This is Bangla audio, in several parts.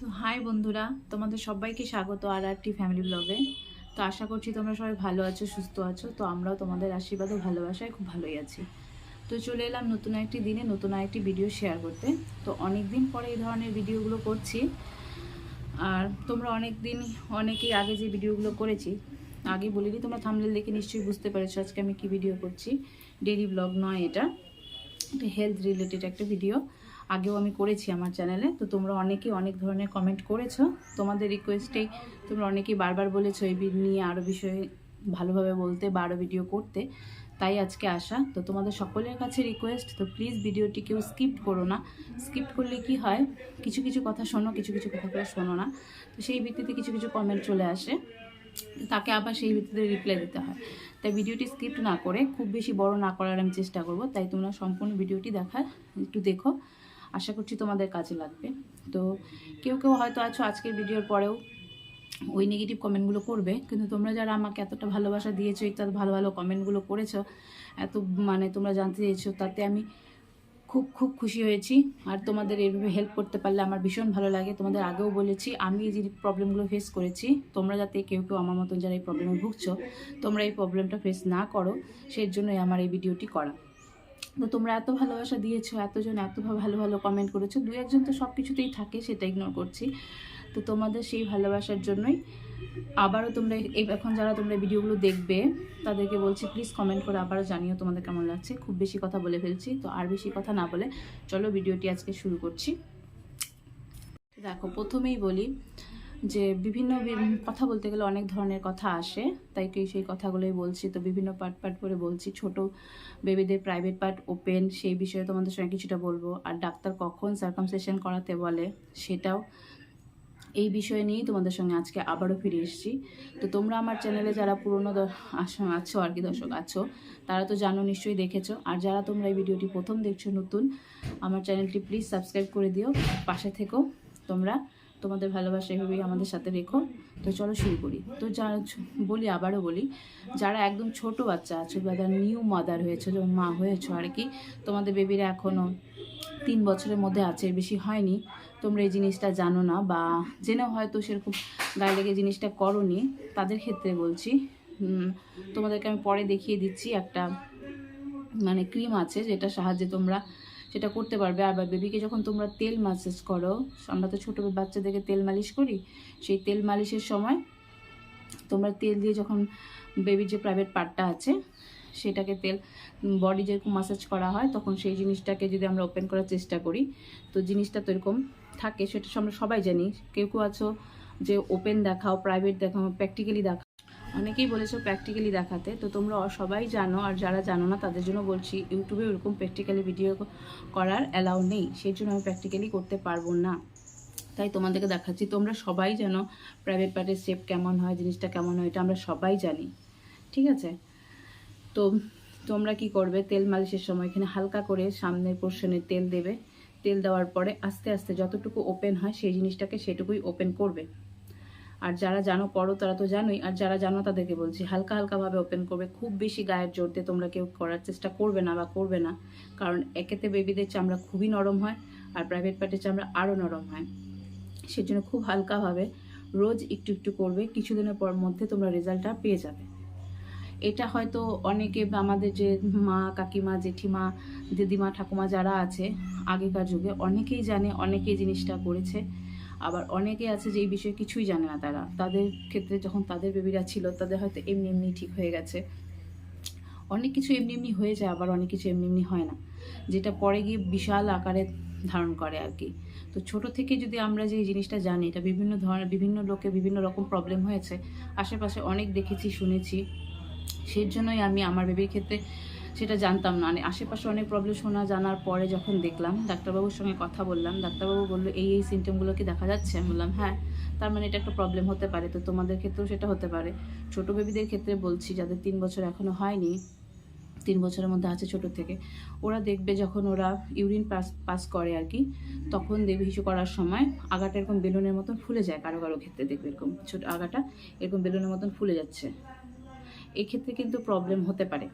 তো হাই বন্ধুরা, তোমাদের সবাইকে স্বাগত আর একটি ফ্যামিলি ব্লগে তো আশা করছি তোমরা সবাই ভালো আছো, সুস্থ আছো। তো আমরাও তোমাদের আশীর্বাদ ও ভালোবাসায় খুব ভালোই আছি। তো চলে এলাম নতুন একটি দিনে, নতুন একটি ভিডিও শেয়ার করতে। তো অনেক দিন পরে এই ধরনের ভিডিওগুলো করছি। আর তোমরা অনেক দিন অনেকেই আগে যে ভিডিওগুলো করেছি, আগে বলিনি, তোমরা থামলে দেখে নিশ্চয়ই বুঝতে পেরেছ আজকে আমি কি ভিডিও করছি। ডেলি ব্লগ নয় এটা হেলথ রিলেটেড একটা ভিডিও আগেও আমি করেছি আমার চ্যানেলে, তো তোমরা অনেকেই অনেক ধরনের কমেন্ট করেছ। তোমাদের রিকোয়েস্টেই তোমরা অনেকেই বারবার বলেছ এই নিয়ে আরও বিষয়ে ভালোভাবে বলতে বা আরও ভিডিও করতে। তাই আজকে আসা। তো তোমাদের সকলের কাছে রিকোয়েস্ট তো প্লিজ ভিডিওটি কেউ স্কিপ করো না। স্কিপ করলে কি হয়? কিছু কিছু কথা শোনো, কিছু কিছু কথাগুলো শোনো না। তো সেই ভিত্তিতে কিছু কিছু কমেন্ট চলে আসে। তাকে আবার সেই ভিত্তিতে রিপ্লাই দিতে হয়। তাই ভিডিওটি স্কিপ না করে, খুব বেশি বড় না করার আমি চেষ্টা করব। তাই তোমরা সম্পূর্ণ ভিডিওটি দেখার একটু দেখো। আশা করছি তোমাদের কাজে লাগবে। তো কেউ কেউ হয়তো আছো আজকের ভিডিওর পরেও, ওই নেগেটিভ কমেন্টগুলো করবে, কিন্তু তোমরা যারা আমাকে এতটা ভালোবাসা দিয়েছ এত ভালো ভালো কমেন্টগুলো করেছ, এত মানে তোমরা জানতে চেয়েছো, তাতে আমি খুব খুব খুশি হয়েছি। আর তোমাদের এইভাবে হেল্প করতে পারলে আমার ভীষণ ভালো লাগে। তোমাদের আগেও বলেছি, আমি যে প্রবলেমগুলো ফেস করেছি, তোমরা যাতে কেউ কেউ আমার মতন যারা এই প্রবলেমে ভুগছো, তোমরা এই প্রবলেমটা ফেস না করো, সেই জন্যই আমার এই ভিডিওটি করা। তো তোমরা এত ভালোবাসা দিয়েছ, এতজন এত ভালো ভালো কমেন্ট করেছ, দু একজন তো সব কিছুতেই থাকে, সেটা ইগনোর করছি। তো তোমাদের সেই ভালোবাসার জন্যই আবারও তোমরা এখন যারা তোমরা ভিডিওগুলো দেখবে, তাদেরকে বলছি প্লিজ কমেন্ট করে আবারও জানিও তোমাদের কেমন লাগছে। খুব বেশি কথা বলে ফেলছি, তো আর বেশি কথা না বলে চলো ভিডিওটি আজকে শুরু করছি। দেখো, প্রথমেই বলি যে বিভিন্ন কথা বলতে গেলে অনেক ধরনের কথা আসে। তাই কি সেই কথাগুলোই বলছি। তো বিভিন্ন পার্ট পার্ট করে বলছি। ছোট বেবিদের প্রাইভেট পার্ট ওপেন সেই বিষয়ে তোমাদের সঙ্গে কিছুটা বলব। আর ডাক্তার কখন সার্কামসেশন করাতে বলে সেটাও এই বিষয় নিয়েই তোমাদের সঙ্গে আজকে আবারও ফিরে এসেছি। তো তোমরা আমার চ্যানেলে যারা পুরনো আছো আর কি, দর্শক আছো, তারা তো জানো, নিশ্চয়ই দেখেছ। আর যারা তোমরা এই ভিডিওটি প্রথম দেখছ নতুন, আমার চ্যানেলটি প্লিজ সাবস্ক্রাইব করে দিও। পাশে থেকো তোমরা। তোমাদের ভালোবাসা এভাবেই আমাদের সাথে রেখো। তো চলো শুরু করি। তো যা বলি, আবারও বলি, যারা একদম ছোট বাচ্চা আছো যারা নিউ মাদার হয়েছো, যেমন মা হয়েছো আর কি, তোমাদের বেবিরা এখনও তিন বছরের মধ্যে আছে বেশি হয়নি। তোমরা এই জিনিসটা জানো না বা জেনেও হয়তো সেরকম গায়ে লেগে জিনিসটা করনি। তাদের ক্ষেত্রে বলছি তোমাদেরকে আমি পরে দেখিয়ে দিচ্ছি একটা মানে ক্রিম আছে যেটা সাহায্যে তোমরা সেটা করতে পারবে। আর বেবিকে যখন তোমরা তেল মাসাজ করো, আমরা তো ছোটো বাচ্চাদেরকে তেল মালিশ করি, সেই তেল মালিশের সময় তোমরা তেল দিয়ে যখন বেবির যে প্রাইভেট পার্টটা আছে, সেটাকে তেল বডি যেরকম মাসাজ করা হয়, তখন সেই জিনিসটাকে যদি আমরা ওপেন করার চেষ্টা করি, তো জিনিসটা তো এরকম থাকে, সেটা আমরা সবাই জানি। কেউ কেউ আছো যে ওপেন দেখাও প্রাইভেট দেখাও প্র্যাকটিক্যালি দেখাও। অনেকেই বলেছ প্র্যাকটিক্যালি দেখাতে, তো তোমরা সবাই জানো আর যারা জানো না, তাদের জন্য বলছি ইউটিউবে ওরকম প্র্যাকটিক্যালি ভিডিও করার অ্যালাউ নেই সেই জন্য আমি প্র্যাকটিক্যালি করতে পারব না। তাই তোমাদেরকে দেখাচ্ছি, তোমরা সবাই জানো প্রাইভেট পার্টের শেপ কেমন হয়, জিনিসটা কেমন হয়, এটা আমরা সবাই জানি। ঠিক আছে? তো তোমরা কি করবে, তেল মালিশের সময় এখানে হালকা করে সামনের পোর্শনে তেল দেবে। তেল দেওয়ার পরে আস্তে আস্তে যতটুকু ওপেন হয়, সেই জিনিসটাকে সেটুকুই ওপেন করবে। আর যারা জানো করো তারা তো জানোই। আর যারা জানো, তাদেরকে বলছি, হালকা হালকাভাবে ওপেন করবে। খুব বেশি গায়ের জোর দিয়ে তোমরা কেউ করার চেষ্টা করবে না বা করবে না। কারণ একেতে বেবিদের চামড়া খুবই নরম হয় আর প্রাইভেট পার্টের চামড়া আরও নরম হয়। সেজন্য খুব হালকাভাবে রোজ একটু একটু করবে। কিছুদিনের পর মধ্যে তোমরা রেজাল্টটা পেয়ে যাবে। এটা হয়তো অনেকে আমাদের যে মা, কাকিমা, জেঠিমা, দিদিমা, ঠাকুমা যারা আছে, আগেকার যুগে অনেকেই জানে, অনেকেই জিনিসটা করেছে। আবার অনেকে আছে যে এই বিষয়ে কিছুই জানে না তারা। তাদের ক্ষেত্রে যখন তাদের বেবিরা ছিল, তাদের হয়তো এমনি এমনি ঠিক হয়ে গেছে। অনেক কিছু এমনি এমনি হয়ে যায়, আবার অনেক কিছু এমনি এমনি হয় না। যেটা পরে গিয়ে বিশাল আকারে ধারণ করে আর কি। তো ছোট থেকে যদি আমরা যে জিনিসটা জানি, এটা বিভিন্ন ধরনের বিভিন্ন লোকে বিভিন্ন রকম প্রবলেম হয়েছে। আশেপাশে অনেক দেখেছি, শুনেছি। সেই জন্যই আমি আমার বেবির ক্ষেত্রে সেটা জানতাম না। মানে আশেপাশে অনেক প্রবলেম শোনা জানার পরে যখন দেখলাম, ডাক্তারবাবুর সঙ্গে কথা বললাম, ডাক্তারবাবু বলল, এই এই সিমটমগুলো কি দেখা যাচ্ছে? আমি বললাম হ্যাঁ তার মানে এটা একটা প্রবলেম হতে পারে। তো তোমাদের ক্ষেত্রেও সেটা হতে পারে। ছোট বেবিদের ক্ষেত্রে বলছি, যাদের তিন বছর এখনও হয়নি, তিন বছরের মধ্যে আছে ছোট থেকে, ওরা দেখবে যখন ওরা ইউরিন পাস পাস করে আর কি তখন দেখবে হিসু করার সময় আগাটা এরকম বেলুনের মতন ফুলে যায়। কারও কারও ক্ষেত্রে দেখবে এরকম ছোট আগাটা এরকম বেলুনের মতন ফুলে যাচ্ছে। এক্ষেত্রে কিন্তু প্রবলেম হতে পারে।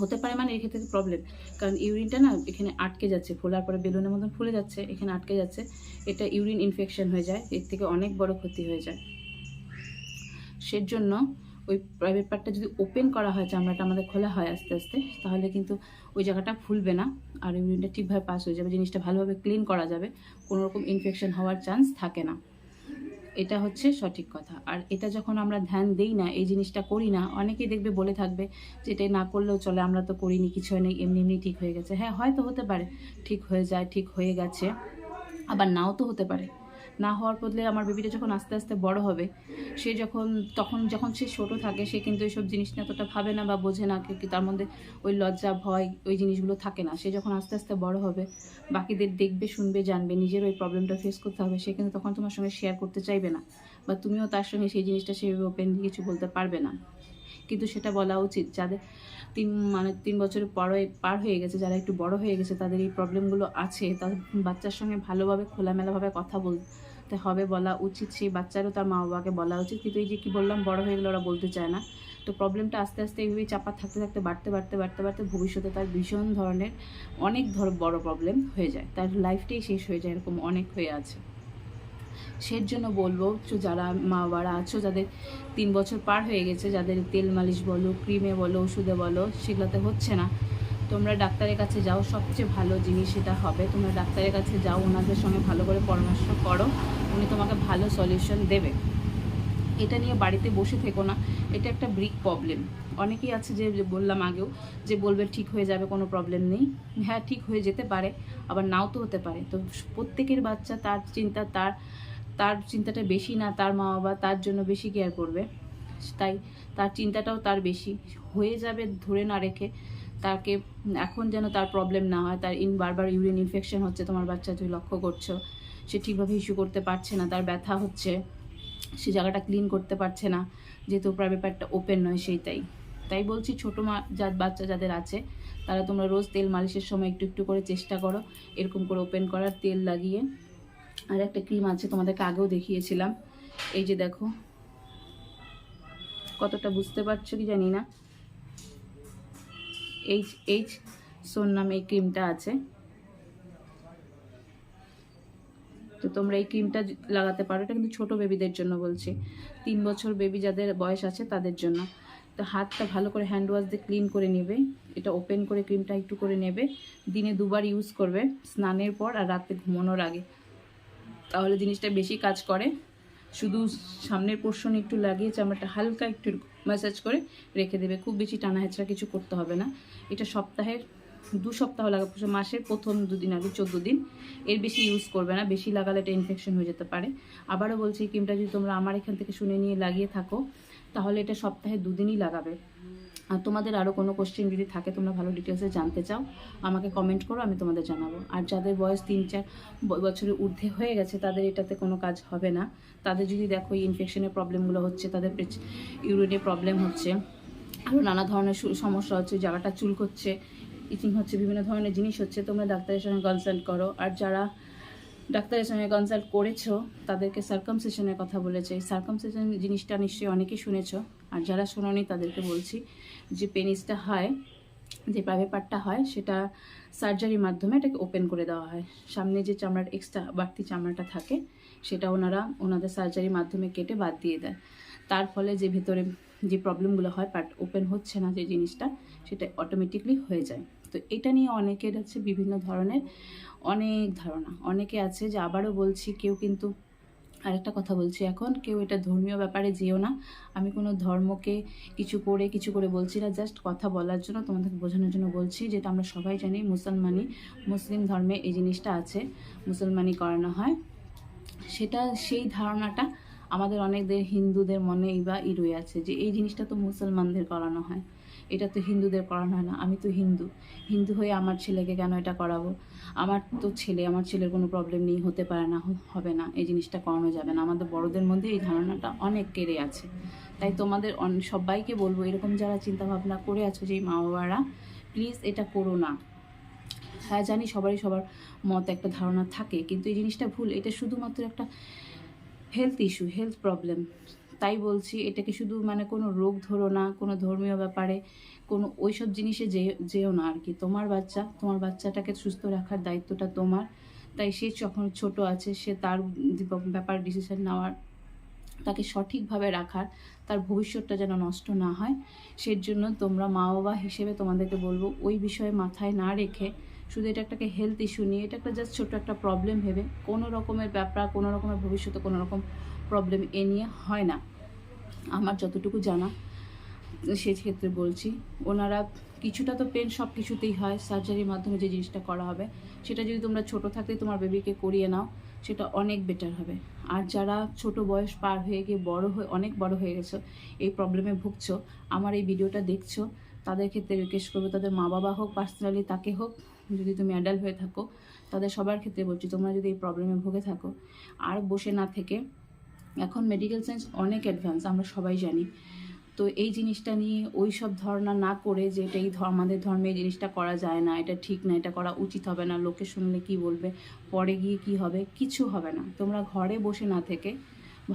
হতে পারে মানে এক্ষেত্রে প্রবলেম কারণ ইউরিনটা না এখানে আটকে যাচ্ছে, ফোলার পরে বেলুনের মতন ফুলে যাচ্ছে, এখানে আটকে যাচ্ছে। এটা ইউরিন ইনফেকশন হয়ে যায়, এর থেকে অনেক বড় ক্ষতি হয়ে যায়। সের জন্য ওই প্রাইভেট পার্টটা যদি ওপেন করা হয়, চামড়াটা আমাদের খোলা হয় আস্তে আস্তে, তাহলে কিন্তু ওই জায়গাটা ফুলবে না, আর ইউরিনটা ঠিকভাবে পাস হয়ে যাবে, জিনিসটা ভালোভাবে ক্লিন করা যাবে, কোনো রকম ইনফেকশন হওয়ার চান্স থাকে না। এটা হচ্ছে সঠিক কথা। আর এটা যখন আমরা ধ্যান দেই না, এই জিনিসটা করি না, অনেকেই দেখবে বলে থাকবে যে এটা না করলেও চলে, আমরা তো করিনি, কিছু হয় নেই এমনি এমনি ঠিক হয়ে গেছে। হ্যাঁ হয়তো হতে পারে, ঠিক হয়ে যায়, ঠিক হয়ে গেছে, আবার নাও তো হতে পারে। না হওয়ার বদলে আমার বেবিটা যখন আস্তে আস্তে বড় হবে, সে যখন, তখন যখন সে ছোট থাকে, সে কিন্তু এইসব জিনিস নিয়ে এতটা ভাবে না বা বোঝে না তার মধ্যে ওই লজ্জা, ভয়, ওই জিনিসগুলো থাকে না। সে যখন আস্তে আস্তে বড় হবে, বাকিদের দেখবে, শুনবে, জানবে, নিজের ওই প্রবলেমটা ফেস করতে হবে, সে কিন্তু তখন তোমার সঙ্গে শেয়ার করতে চাইবে না বা তুমিও তার সঙ্গে সেই জিনিসটা সেভাবে ওপেনলি কিছু বলতে পারবে না। কিন্তু সেটা বলা উচিত, যাদের তিন মানে তিন বছরের পরে পার হয়ে গেছে, যারা একটু বড় হয়ে গেছে, তাদের এই প্রবলেমগুলো আছে, তাদের বাচ্চার সঙ্গে ভালোভাবে, খোলামেলাভাবে কথা বলতে হবে বলা উচিত, সেই বাচ্চারও তার মা বাবাকে বলা উচিত। কিন্তু এই যে কি বললাম, বড় হয়ে গেলে ওরা বলতে চায় না। তো প্রবলেমটা আস্তে আস্তে এইভাবেই চাপা থাকতে থাকতে, বাড়তে বাড়তে বাড়তে বাড়তে ভবিষ্যতে তার ভীষণ ধরনের অনেক ধর বড় প্রবলেম হয়ে যায়। তার লাইফটাই শেষ হয়ে যায়, এরকম অনেক হয়ে আছে। সের জন্য বলব যারা মা বাবারা আছো, যাদের তিন বছর পার হয়ে গেছে, যাদের তেল মালিশ বলো ক্রিমে বলো, ওষুধে বলো, সেগুলোতে হচ্ছে না। তোমরা ডাক্তারের কাছে যাও, সবচেয়ে ভালো জিনিস এটা হবে। তোমরা ডাক্তারের কাছে যাও, ওনাদের সঙ্গে ভালো করে পরামর্শ করো, উনি তোমাকে ভালো সলিউশন দেবে। এটা নিয়ে বাড়িতে বসে থেকো না, এটা একটা ব্রিক প্রবলেম অনেকেই আছে যে বললাম আগেও যে বলবে, ঠিক হয়ে যাবে, কোনো প্রবলেম নেই। হ্যাঁ ঠিক হয়ে যেতে পারে, আবার নাও তো হতে পারে। তো প্রত্যেকের বাচ্চা তার চিন্তা, তার তার চিন্তাটা বেশি না, তার মা বাবা তার জন্য বেশি কেয়ার করবে। তাই তার চিন্তাটাও তার বেশি। হয়ে যাবে ধরে না রেখে তাকে এখন যেন তার প্রবলেম না হয়, তার ইন বারবার ইউরিন ইনফেকশন হচ্ছে, তোমার বাচ্চা তুমি লক্ষ্য করছ। সে ঠিকভাবে ইস্যু করতে পারছে না, তার ব্যথা হচ্ছে। সে জায়গাটা ক্লিন করতে পারছে না, যেহেতু প্রাইভেট ব্যাপারটা ওপেন নয় সেইটাই। তাই বলছি ছোটো মা যা বাচ্চা যাদের আছে, তারা তোমরা রোজ তেল মালিশের সময় একটু একটু করে চেষ্টা করো, এরকম করে ওপেন করার, তেল লাগিয়ে। আর একটা ক্রিম আছে, তোমাদেরকে আগেও দেখিয়েছিলাম। এই যে দেখো, কতটা বুঝতে পারছ কি জানি না। এইচ এইচ সোন নামে এই ক্রিমটা আছে। তো তোমরা এই ক্রিমটা লাগাতে পারো। এটা কিন্তু ছোটো বেবিদের জন্য বলছি। তিন বছর বেবি যাদের বয়স আছে তাদের জন্য। তো হাতটা ভালো করে হ্যান্ড ওয়াশ দিয়ে ক্লিন করে নেবে। এটা ওপেন করে ক্রিমটা একটু করে নেবে। দিনে দুবার ইউজ করবে। স্নানের পর আর রাতে ঘুমানোর আগে। তাহলে জিনিসটা বেশি কাজ করে। শুধু সামনের পোর্শন একটু লাগিয়ে চামড়াটা হালকা একটু ম্যাসাজ করে রেখে দেবে। খুব বেশি টানা হেঁচড়া কিছু করতে হবে না। এটা সপ্তাহের দু সপ্তাহ লাগা মাসের প্রথম দুদিন আগে চোদ্দ দিন। এর বেশি ইউজ করবে না। বেশি লাগালে এটা ইনফেকশন হয়ে যেতে পারে। আবারও বলছি, ক্রিমটা যদি তোমরা আমার এখান থেকে শুনে নিয়ে লাগিয়ে থাকো, তাহলে এটা সপ্তাহে দুদিনই লাগাবে। আর তোমাদের আরও কোনো কোশ্চেন যদি থাকে, তোমরা ভালো ডিটেলসে জানতে চাও, আমাকে কমেন্ট করো, আমি তোমাদের জানাব। আর যাদের বয়স তিন, চার বছরের ঊর্ধ্বে হয়ে গেছে, তাদের এটাতে কোনো কাজ হবে না। তাদের যদি দেখো এই ইনফেকশনের প্রবলেমগুলো হচ্ছে, তাদের ইউরিনের প্রবলেম হচ্ছে আরও নানা ধরনের সমস্যা হচ্ছে জায়গাটা চুল করছে ইচিং হচ্ছে, বিভিন্ন ধরনের জিনিস হচ্ছে, তোমরা ডাক্তারের সঙ্গে কনসাল্ট করো। আর যারা ডাক্তারের সঙ্গে কনসাল্ট করেছ, তাদেরকে সার্কামসেশনের কথা বলেছে। এই সার্কামসেশন জিনিসটা নিশ্চয়ই অনেকেই শুনেছো, আর যারা শোনোনি, তাদেরকে বলছি যে পেনিসটা হয়, যে প্রাইভেট পার্টটা হয়, সেটা সার্জারির মাধ্যমে এটাকে ওপেন করে দেওয়া হয়। সামনে যে চামড়ার এক্সট্রা বাড়তি চামড়াটা থাকে, সেটা ওনারা ওনাদের সার্জারির মাধ্যমে কেটে বাদ দিয়ে দেয়। তার ফলে যে ভেতরে যে প্রবলেমগুলো হয় পার্ট ওপেন হচ্ছে না যে জিনিসটা, সেটা অটোমেটিকলি হয়ে যায়। তো এটা নিয়ে অনেকের আছে বিভিন্ন ধরনের, অনেক ধারণা। অনেকে আছে যে আবারও বলছি, কেউ কিন্তু আরেকটা কথা বলছি এখন, কেউ এটা ধর্মীয় ব্যাপারে যেও না। আমি কোনো ধর্মকে কিছু করে কিছু করে বলছি না জাস্ট কথা বলার জন্য তোমাদেরকে বোঝানোর জন্য বলছি, যেটা আমরা সবাই জানি, মুসলমানি, মুসলিম ধর্মে এই জিনিসটা আছে, মুসলমানি করানো হয়। সেটা, সেই ধারণাটা আমাদের অনেকদের হিন্দুদের মনেই বা ই রয়ে আছে যে এই জিনিসটা তো মুসলমানদের করানো হয়। এটা তো হিন্দুদের করানো হয় না, আমি তো হিন্দু। হিন্দু হয়ে আমার ছেলেকে কেন এটা করাবো? আমার তো ছেলে, আমার ছেলের কোনো প্রবলেম নেই, হতে পারে না হবে না, এই জিনিসটা করানো যাবে না। আমাদের বড়দের মধ্যে এই ধারণাটা অনেক কেড়ে আছে। তাই তোমাদের সবাইকে বলব, এরকম যারা চিন্তা ভাবনা করে আছো যে মা বাবারা প্লিজ এটা করো না। হ্যাঁ জানি সবারই সবার মত একটা ধারণা থাকে, কিন্তু এই জিনিসটা ভুল। এটা শুধুমাত্র একটা হেলথ ইস্যু হেলথ প্রবলেম তাই বলছি, এটাকে শুধু মানে কোনো রোগ ধরো না, কোনো ধর্মীয় ব্যাপারে, কোনো ওইসব জিনিসে যে যেও না আর কি। তোমার বাচ্চা, তোমার বাচ্চাটাকে সুস্থ রাখার দায়িত্বটা তোমার। তাই সে যখন ছোট আছে, সে তার ব্যাপারে ডিসিশন নেওয়ার, তাকে সঠিকভাবে রাখার, তার ভবিষ্যৎটা যেন নষ্ট না হয় সেই জন্য তোমরা মা বাবা হিসেবে তোমাদেরকে বলব, ওই বিষয়ে মাথায় না রেখে শুধু এটা একটাকে হেলথ ইস্যু নিয়ে, এটা একটা জাস্ট ছোটো একটা প্রবলেম ভেবে, কোনো রকমের ব্যাপার, কোনো রকমের ভবিষ্যতে কোনো রকম প্রবলেম এ নিয়ে হয় না। আমার যতটুকু জানা সেই ক্ষেত্রে বলছি। ওনারা কিছুটা তো পেন সব কিছুতেই হয় সার্জারির মাধ্যমে যে জিনিসটা করা হবে। সেটা যদি তোমরা ছোট থাকতে তোমার বেবিকে করিয়ে নাও, সেটা অনেক বেটার হবে। আর যারা ছোট বয়স পার হয়ে গিয়ে বড় হয়ে, অনেক বড় হয়ে গেছো, এই প্রবলেমে ভুগছো, আমার এই ভিডিওটা দেখছ, তাদের ক্ষেত্রে রিকোয়েস্ট করব, তাদের মা বাবা হোক পার্সোনালি তাকে হোক, যদি তুমি অ্যাডাল্ট হয়ে থাকো, তাদের সবার ক্ষেত্রে বলছি, তোমরা যদি এই প্রবলেমে ভুগে থাকো, আর বসে না থেকে এখন মেডিকেল সায়েন্স অনেক অ্যাডভান্স আমরা সবাই জানি। তো এই জিনিসটা নিয়ে ওই সব ধারণা না করে যে এটা এই আমাদের ধর্মে এই জিনিসটা করা যায় না, এটা ঠিক না, এটা করা উচিত হবে না, লোকে শুনলে কি বলবে, পরে গিয়ে কি হবে, কিছু হবে না। তোমরা ঘরে বসে না থেকে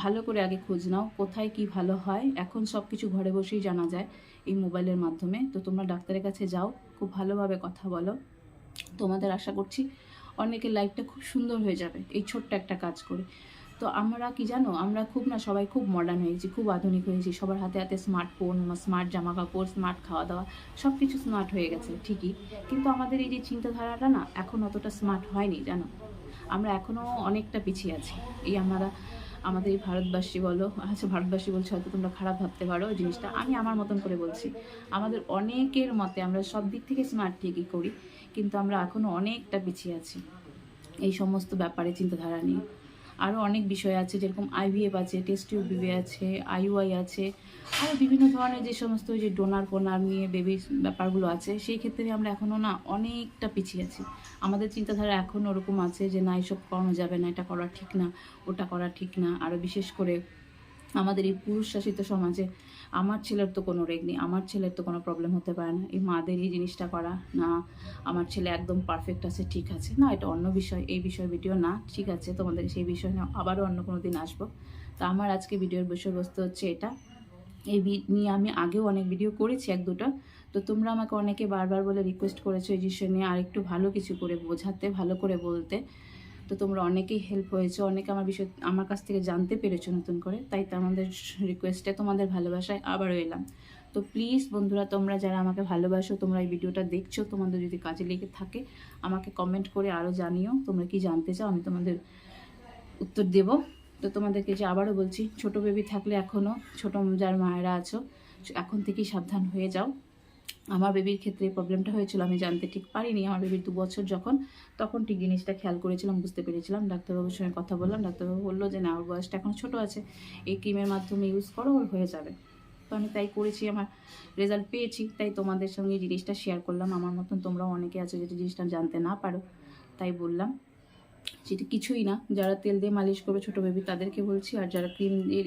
ভালো করে আগে খোঁজ নাও, কোথায় কি ভালো হয়। এখন সব কিছু ঘরে বসেই জানা যায় এই মোবাইলের মাধ্যমে। তো তোমরা ডাক্তারের কাছে যাও, খুব ভালোভাবে কথা বলো। তোমাদের আশা করছি অনেকের লাইফটা খুব সুন্দর হয়ে যাবে, এই ছোট্ট একটা কাজ করে। তো আমরা কি জানো, আমরা খুব না সবাই খুব মডার্ন হয়েছি খুব আধুনিক হয়েছি সবার হাতে হাতে স্মার্টফোন স্মার্ট জামা কাপড় স্মার্ট খাওয়া দাওয়া সব কিছু স্মার্ট হয়ে গেছে, ঠিকই। কিন্তু আমাদের এই যে চিন্তাধারাটা না, এখন অতটা স্মার্ট হয়নি, জানো? আমরা এখনও অনেকটা পিছিয়ে আছি। এই আমরা, আমাদের এই ভারতবাসী বলো আচ্ছা ভারতবাসী বলছে হয়তো তোমরা খারাপ ভাবতে পারো জিনিসটা, আমি আমার মতন করে বলছি। আমাদের অনেকের মতে আমরা সব দিক থেকে স্মার্ট ঠিকই করি, কিন্তু আমরা এখনও অনেকটা পিছিয়ে আছি। এই সমস্ত ব্যাপারে চিন্তাধারা নিয়ে। আরও অনেক বিষয় আছে, যেরকম আইভিএফ আছে টেস্ট বিবি আছে আইউআই আছে আরও বিভিন্ন ধরনের যে সমস্ত যে ডোনার কোনার নিয়ে বেবির ব্যাপারগুলো আছে, সেই ক্ষেত্রে আমরা এখনও না অনেকটা পিছিয়ে আছি। আমাদের চিন্তাধারা এখন ওরকম আছে যে না, এসব করানো যাবে না, এটা করা ঠিক না, ওটা করা ঠিক না আরও বিশেষ করে আমাদের এই পুরুষ শাসিত সমাজে আমার ছেলের তো কোনো রেগ নেই, আমার ছেলের তো কোনো প্রবলেম হতে পারে না। এই মাদের এই জিনিসটা করা, না, আমার ছেলে একদম পারফেক্ট আছে, ঠিক আছে। না, এটা অন্য বিষয়, এই বিষয় ভিডিও না, ঠিক আছে, তোমাদের সেই বিষয় নিয়ে আবারও অন্য কোনো দিন আসব। তো আমার আজকে ভিডিওর বিষয়বস্তু হচ্ছে এটা। এই নিয়ে আমি আগেও অনেক ভিডিও করেছি এক দুটো। তো তোমরা আমাকে অনেকে বারবার বলে রিকোয়েস্ট করেছ এই বিষয় নিয়ে আরেকটু ভালো কিছু করে বোঝাতে, ভালো করে বলতে। তো তোমরা অনেকেই হেল্প হয়েছে, অনেকে আমার বিষয়, আমার কাছ থেকে জানতে পেরেছ নতুন করে, তাই তো আমাদের রিকোয়েস্টে তোমাদের ভালোবাসায় আবারও এলাম। তো প্লিজ বন্ধুরা, তোমরা যারা আমাকে ভালোবাসো, তোমরা এই ভিডিওটা দেখছ, তোমাদের যদি কাজে লেগে থাকে, আমাকে কমেন্ট করে আরও জানিও, তোমরা কি জানতে চাও, আমি তোমাদের উত্তর দেব। তো তোমাদেরকে যে আবারও বলছি, ছোট বেবি থাকলে এখনও ছোট যার মায়েরা আছো, এখন থেকেই সাবধান হয়ে যাও। আমার বেবির ক্ষেত্রে প্রবলেমটা হয়েছিল, আমি জানতে ঠিক পারিনি। আমার বেবির দু বছর যখন, তখন ঠিক জিনিসটা খেয়াল করেছিলাম, বুঝতে পেরেছিলাম। ডাক্তারবাবুর সঙ্গে কথা বললাম, ডাক্তারবাবু বলল যে, না, ওর বয়সটা এখন ছোট আছে। এই ক্রিমের মাধ্যমে ইউজ করো, ওর হয়ে যাবে। তো আমি তাই করেছি, আমার রেজাল্ট পেয়েছি। তাই তোমাদের সঙ্গে জিনিসটা শেয়ার করলাম। আমার মতন তোমরাও অনেকে আছো যেটা জিনিসটা জানতে না পারো, তাই বললাম। যেটা কিছুই না। যারা তেল দিয়ে মালিশ করবে ছোটো বেবি তাদেরকে বলছি, আর যারা ক্রিম এর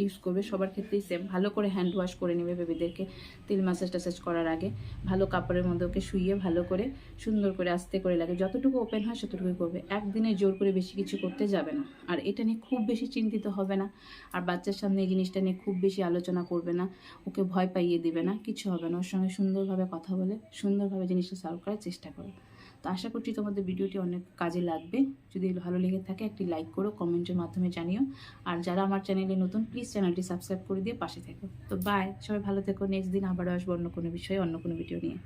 ইউজ করবে সবার ক্ষেত্রেই সেম ভালো করে হ্যান্ড ওয়াশ করে নেবে বেবিদেরকে তেল ম্যাসাজ টাসাজ করার আগে। ভালো কাপড়ের মধ্যে ওকে শুইয়ে ভালো করে সুন্দর করে আস্তে করে লাগে। যতটুকু ওপেন হয় ততটুকুই করবে। একদিনে জোর করে বেশি কিছু করতে যাবে না। আর এটা নিয়ে খুব বেশি চিন্তিত হবে না। আর বাচ্চার সামনে এই জিনিসটা নিয়ে খুব বেশি আলোচনা করবে না। ওকে ভয় পাইয়ে দিবে না। কিছু হবে না। ওর সঙ্গে সুন্দরভাবে কথা বলে সুন্দরভাবে জিনিসটা সলভ করার চেষ্টা করো তো আশা করছি তোমাদের ভিডিওটি অনেক কাজে লাগবে। যদি ভালো লেগে থাকে, একটি লাইক করো কমেন্টের মাধ্যমে জানিও। আর যারা আমার চ্যানেলে নতুন প্লিজ চ্যানেলটি সাবস্ক্রাইব করে দিয়ে পাশে থেকো। তো বাই সবাই ভালো থেকো। নেক্সট দিন আবারও আসব অন্য কোনো বিষয়ে, অন্য কোনো ভিডিও নিয়ে।